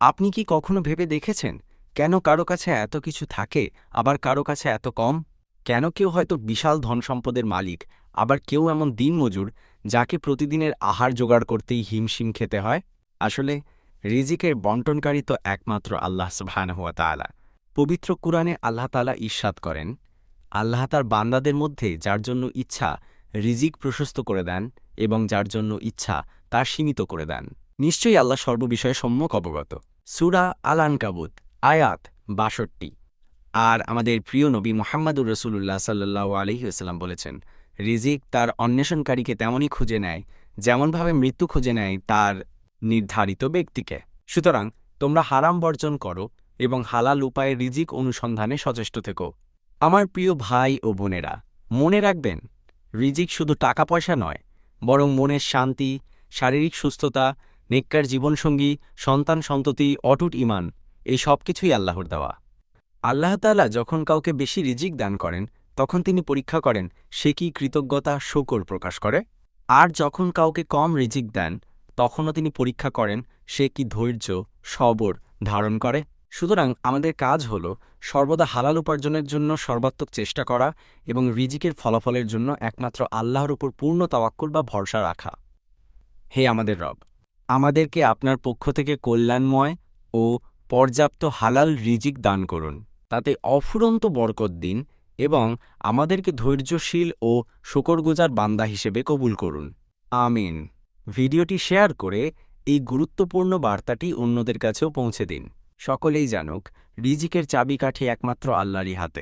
আপনি কি কখনো ভেবে দেখেছেন কেন কারও কাছে এত কিছু থাকে, আবার কারও কাছে এত কম? কেন কেউ হয়তো বিশাল ধন সম্পদের মালিক, আবার কেউ এমন দিনমজুর যাকে প্রতিদিনের আহার জোগাড় করতেই হিমশিম খেতে হয়? আসলে রিজিকের বন্টনকারী তো একমাত্র আল্লাহ সুবহানাহুয়া তাআলা। পবিত্র কুরআনে আল্লাহ তাআলা ঈর্ষাদ করেন, আল্লাহ তার বান্দাদের মধ্যে যার জন্য ইচ্ছা রিজিক প্রশস্ত করে দেন এবং যার জন্য ইচ্ছা তা সীমিত করে দেন। নিশ্চয়ই আল্লাহ সর্ববিষয়ে সম্যক অবগত। সুরা আলান কাবুত আয়াত বাষট্টি। আর আমাদের প্রিয় নবী মোহাম্মদুর রসুল্লাহ সাল্লাহ আলহিউসাল্লাম বলেছেন, রিজিক তার অন্বেষণকারীকে তেমনই খুঁজে নেয়, যেমনভাবে মৃত্যু খুঁজে নেয় তার নির্ধারিত ব্যক্তিকে। সুতরাং তোমরা হারাম বর্জন করো এবং হালাল উপায়ে রিজিক অনুসন্ধানে সচেষ্ট থেকো। আমার প্রিয় ভাই ও বোনেরা, মনে রাখবেন, রিজিক শুধু টাকা পয়সা নয়, বরং মনের শান্তি, শারীরিক সুস্থতা নেককার জীবনসঙ্গী, সন্তান সন্ততি, অটুট ইমান এই সব কিছুই আল্লাহর দেওয়া। আল্লাহ তাআলা যখন কাউকে বেশি রিজিক দান করেন, তখন তিনি পরীক্ষা করেন, সে কি কৃতজ্ঞতা, শোকর প্রকাশ করে? আর যখন কাউকে কম রিজিক দেন, তখনও তিনি পরীক্ষা করেন, সে কি ধৈর্য, সবর ধারণ করে? সুতরাং আমাদের কাজ হল সর্বদা হালাল উপার্জনের জন্য সর্বাত্মক চেষ্টা করা এবং রিজিকের ফলাফলের জন্য একমাত্র আল্লাহর উপর পূর্ণ তাওয়াক্কুল বা ভরসা রাখা। হে আমাদের রব আমাদেরকে আপনার পক্ষ থেকে কল্যাণময় ও পর্যাপ্ত হালাল রিজিক দান করুন। তাতে অফুরন্ত বরকত দিন এবং আমাদেরকে ধৈর্যশীল ও শকরগুজার বান্দা হিসেবে কবুল করুন। আমিন। ভিডিওটি শেয়ার করে এই গুরুত্বপূর্ণ বার্তাটি অন্যদের কাছেও পৌঁছে দিন। সকলেই জানুক, রিজিকের চাবিকাঠি একমাত্র আল্লাহরই হাতে।